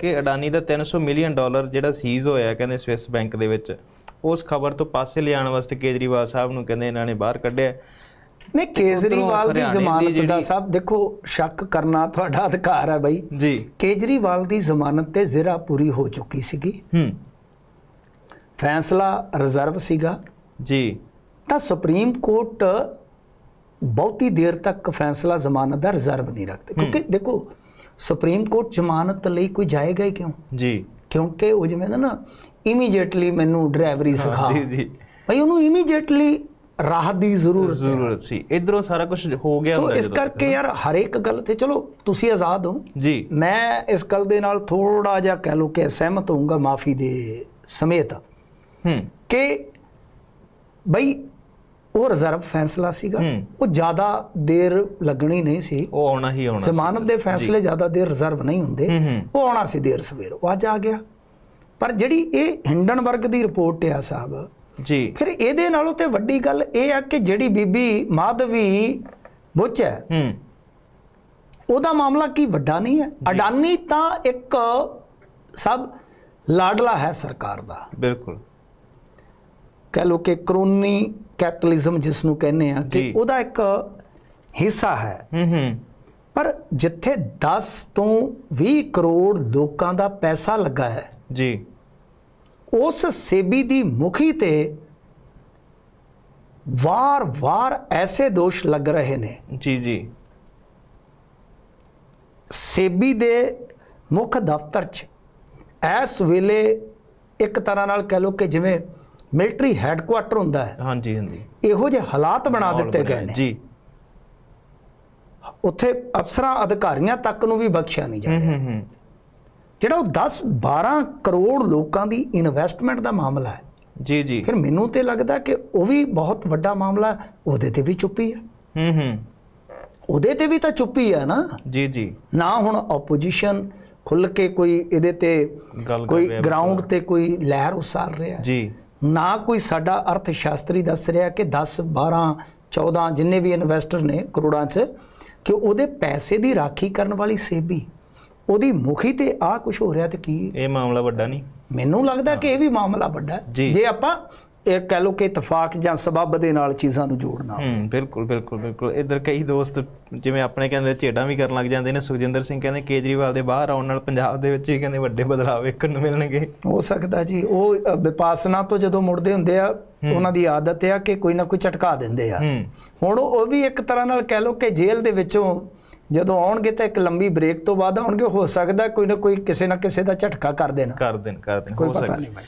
ਕਿ ਅਡਾਨੀ ਦਾ 300 million dollar ਜਿਹੜਾ ਸੀਜ਼ ਹੋਇਆ ਕਹਿੰਦੇ ਸਵਿਸ ਬੈਂਕ ਦੇ ਵਿੱਚ ਉਸ ਖਬਰ ਤੋਂ ਪਾਸੇ ਲਿਆਉਣ ਵਾਸਤੇ ਕੇਜਰੀਵਾਲ ਸਾਹਿਬ ਨੂੰ ਕਹਿੰਦੇ ਇਹਨਾਂ ਨੇ ਬਾਹਰ ਕੱਢਿਆ ਨਹੀਂ ਕੇਜਰੀਵਾਲ ਦੀ ਜ਼ਮਾਨਤ ਦਾ ਸਭ ਦੇਖੋ ਸ਼ੱਕ ਕਰਨਾ ਤੁਹਾਡਾ ਅਧਿਕਾਰ ਹੈ ਬਾਈ। ਜੀ। ਕੇਜਰੀਵਾਲ ਦੀ ਜ਼ਮਾਨਤ ਤੇ ਜ਼ਿਰਾ ਪੂਰੀ ਹੋ ਚੁੱਕੀ ਸੀਗੀ। ਹੂੰ। ਫੈਸਲਾ ਰਿਜ਼ਰਵ ਸੀਗਾ। ਜੀ। ਤਾਂ ਸੁਪਰੀਮ ਕੋਰਟ ਬਹੁਤੀ ਦੇਰ ਤੱਕ ਫੈਸਲਾ ਜ਼ਮਾਨਤ ਦਾ ਰਿਜ਼ਰਵ ਨਹੀਂ ਰੱਖਦੇ। ਕਿਉਂਕਿ ਦੇਖੋ ਸੁਪਰੀਮ ਕੋਰਟ ਜ਼ਮਾਨਤ ਲਈ ਕੋਈ ਜਾਏਗਾ ਹੀ ਕਿਉਂ? ਜੀ। ਕਿਉਂਕਿ ਉਹ ਜਿਵੇਂ ਨਾ ਇਮੀਡੀਏਟਲੀ ਮੈਨੂੰ ਡਰਾਈਵਰੀ ਸਿਖਾ। ਜੀ ਜੀ। ਭਈ ਉਹਨੂੰ ਇਮੀਡੀਏਟਲੀ ਰਾਹਤ ਦੀ ਜ਼ਰੂਰਤ ਜ਼ਰੂਰਤ ਸੀ। ਇਧਰੋਂ ਸਾਰਾ ਕੁਝ ਹੋ ਗਿਆ ਸੋ ਹੁੰਦਾ ਇਸ ਕਰਕੇ ਯਾਰ ਹਰ ਇੱਕ ਗੱਲ ਤੇ ਚਲੋ ਤੁਸੀਂ ਆਜ਼ਾਦ ਹੋ। ਜੀ। ਮੈਂ ਇਸ ਗੱਲ ਦੇ ਨਾਲ ਥੋੜਾ ਜਿਹਾ ਕਹਿ ਲਓ ਕਿ ਸਹਿਮਤ ਹੋਊਂਗਾ ਮਾਫੀ ਦੇ ਸਮੇਤ ਹੂੰ। ਕਿ ਬਈ ਉਹ ਰਿਜ਼ਰਵ ਫੈਸਲਾ ਸੀਗਾ। ਉਹ ਜ਼ਿਆਦਾ ਦੇਰ ਲੱਗਣੀ ਨਹੀਂ ਸੀ। ਉਹ ਆਉਣਾ ਹੀ ਆਉਣਾ। ਜ਼ਮਾਨਤ ਦੇ ਫੈਸਲੇ ਜ਼ਿਆਦਾ ਦੇਰ ਰਿਜ਼ਰਵ ਨਹੀਂ ਹੁੰਦੇ। ਉਹ ਆਉਣਾ ਸੀ ਦੇਰ ਸਵੇਰ। ਉਹ ਅੱਜ ਆ ਗਿਆ। ਪਰ ਜਿਹੜੀ ਇਹ ਹਿੰਡਨਬਰਗ ਦੀ ਰਿਪੋਰਟ ਆ ਸਾਹਿਬ ਜੀ। ਫਿਰ ਇਹਦੇ ਨਾਲੋਂ ਤੇ ਵੱਡੀ ਗੱਲ ਇਹ ਆ ਕਿ ਜਿਹੜੀ ਬੀਬੀ ਮਾਧਵੀ ਬੁੱਚ ਹੈ ਹੂੰ। ਉਹਦਾ ਮਾਮਲਾ ਕੀ ਵੱਡਾ ਨਹੀਂ ਹੈ। ਅਡਾਨੀ ਤਾਂ ਇੱਕ ਸਭ ਲਾਡਲਾ ਹੈ ਸਰਕਾਰ ਦਾ। ਬਿਲਕੁਲ। ਕਹਿ ਲੋ ਕਿ ਕਰੋਨੀ ਕੈਪੀਟਲਿਜ਼ਮ ਜਿਸ ਨੂੰ ਕਹਿੰਦੇ ਆ ਕਿ। ਉਹਦਾ ਇੱਕ ਹਿੱਸਾ ਹੈ। ਹੂੰ ਹੂੰ। ਪਰ ਜਿੱਥੇ 10 ਤੋਂ 20 ਕਰੋੜ ਲੋਕਾਂ ਦਾ ਪੈਸਾ ਲੱਗਾ ਹੈ ਜੀ। ਉਸ ਸੇਬੀ ਦੀ ਮੁਖੀ ਤੇ ਵਾਰ-ਵਾਰ ਐਸੇ ਦੋਸ਼ ਲੱਗ ਰਹੇ ਨੇ। ਜੀ ਜੀ। ਸੇਬੀ ਦੇ ਮੁੱਖ ਦਫ਼ਤਰ 'ਚ ਇਸ ਵੇਲੇ ਇੱਕ ਤਰ੍ਹਾਂ ਨਾਲ ਕਹਿ ਲਓ ਕਿ ਜਿਵੇਂ ਮਿਲਟਰੀ ਹੈੱਡਕੁਆਟਰ ਹੁੰਦਾ ਹੈ। ਹਾਂਜੀ ਹਾਂਜੀ। ਇਹੋ ਜਿਹੇ ਹਾਲਾਤ ਬਣਾ ਦਿੱਤੇ। ਗਏ ਨੇ। ਜੀ। ਉੱਥੇ ਅਫਸਰਾਂ ਅਧਿਕਾਰੀਆਂ ਤੱਕ ਨੂੰ ਵੀ ਬਖਸ਼ਿਆ ਨਹੀਂ ਜਾ ਰਿਹਾ। ਹੂੰ ਹੂੰ। ਜਿਹੜਾ ਉਹ 10 12 ਕਰੋੜ ਲੋਕਾਂ ਦੀ ਇਨਵੈਸਟਮੈਂਟ ਦਾ ਮਾਮਲਾ ਹੈ। ਜੀ ਜੀ। ਫਿਰ ਮੈਨੂੰ ਤੇ ਲੱਗਦਾ ਕਿ ਉਹ ਵੀ ਬਹੁਤ ਵੱਡਾ ਮਾਮਲਾ। ਉਹਦੇ ਤੇ ਵੀ ਚੁੱਪੀ ਹੈ। ਹੂੰ ਹੂੰ। ਉਹਦੇ ਤੇ ਵੀ ਤਾਂ ਚੁੱਪੀ ਹੈ ਨਾ। ਜੀ ਜੀ। ਨਾ ਹੁਣ ਆਪੋਜੀਸ਼ਨ ਖੁੱਲ ਕੇ ਕੋਈ ਇਹਦੇ ਤੇ ਕੋਈ ਗਰਾਊਂਡ ਤੇ ਕੋਈ ਲਹਿਰ ਉਸਾਰ ਰਿਹਾ। ਜੀ। ਨਾ ਕੋਈ ਸਾਡਾ ਅਰਥ ਸ਼ਾਸਤਰੀ ਦੱਸ ਰਿਹਾ ਕਿ 10 12 14 ਜਿੰਨੇ ਵੀ ਇਨਵੈਸਟਰ ਨੇ ਕਰੋੜਾਂ 'ਚ ਕਿ ਉਹਦੇ ਪੈਸੇ ਦੀ ਰਾਖੀ ਕਰਨ ਵਾਲੀ ਸੇਬੀ ਉਹਦੀ ਮੁਖੀ ਤੇ ਆ ਕੁਝ ਹੋ ਰਿਹਾ ਤੇ ਕੀ? ਇਹ ਮਾਮਲਾ ਵੱਡਾ ਨਹੀਂ। ਮੈਨੂੰ ਲੱਗਦਾ ਕਿ ਇਹ ਵੀ ਮਾਮਲਾ ਵੱਡਾ। ਜੇ ਆਪਾਂ ਇਹ ਕਹਿ ਲਓ ਕਿ ਇਤਫਾਕ ਜਾਂ ਸਬਬ ਦੇ ਨਾਲ ਚੀਜ਼ਾਂ ਨੂੰ ਜੋੜਨਾ ਹੂੰ ਬਿਲਕੁਲ ਬਿਲਕੁਲ ਬਿਲਕੁਲ। ਇਧਰ ਕਈ ਦੋਸਤ ਜਿਵੇਂ ਆਪਣੇ ਕਹਿੰਦੇ ਝੇਡਾਂ ਵੀ ਕਰਨ ਲੱਗ ਜਾਂਦੇ ਨੇ ਸੁਖਜਿੰਦਰ ਸਿੰਘ ਕਹਿੰਦੇ ਕੇਜਰੀਵਾਲ ਦੇ ਬਾਹਰ ਆਉਣ ਨਾਲ ਪੰਜਾਬ ਦੇ ਵਿੱਚ ਵੀ ਕਹਿੰਦੇ ਵੱਡੇ ਬਦਲਾਅ ਵੇਖਣ ਨੂੰ ਮਿਲਣਗੇ। ਹੋ ਸਕਦਾ ਜੀ। ਉਹ ਵਿਪਾਸਨਾ ਤੋਂ ਜਦੋਂ ਮੁੜਦੇ ਹੁੰਦੇ ਆ ਉਹਨਾਂ ਦੀ ਆਦਤ ਆ ਕਿ ਕੋਈ ਨਾ ਕੋਈ ਝਟਕਾ ਦਿੰਦੇ ਆ। ਹੁਣ ਉਹ ਵੀ ਇੱਕ ਤਰ੍ਹਾਂ ਨਾਲ ਕਹਿ ਲਓ ਕਿ ਜੇਲ੍ਹ ਦੇ ਵਿੱਚੋਂ ਜਦੋਂ ਆਉਣਗੇ ਤਾਂ ਇੱਕ ਲੰਬੀ ਬ੍ਰੇਕ ਤੋਂ ਬਾਅਦ ਆਉਣਗੇ ਹੋ ਸਕਦਾ ਕੋਈ ਨਾ ਕੋਈ ਕਿਸੇ ਨਾ ਕਿਸੇ ਦਾ ਝਟਕਾ ਕਰ ਦੇਣ। ਕਰ ਦੇਣ ਕਰ ਦੇਣ। ਹੋ ਸਕਦਾ।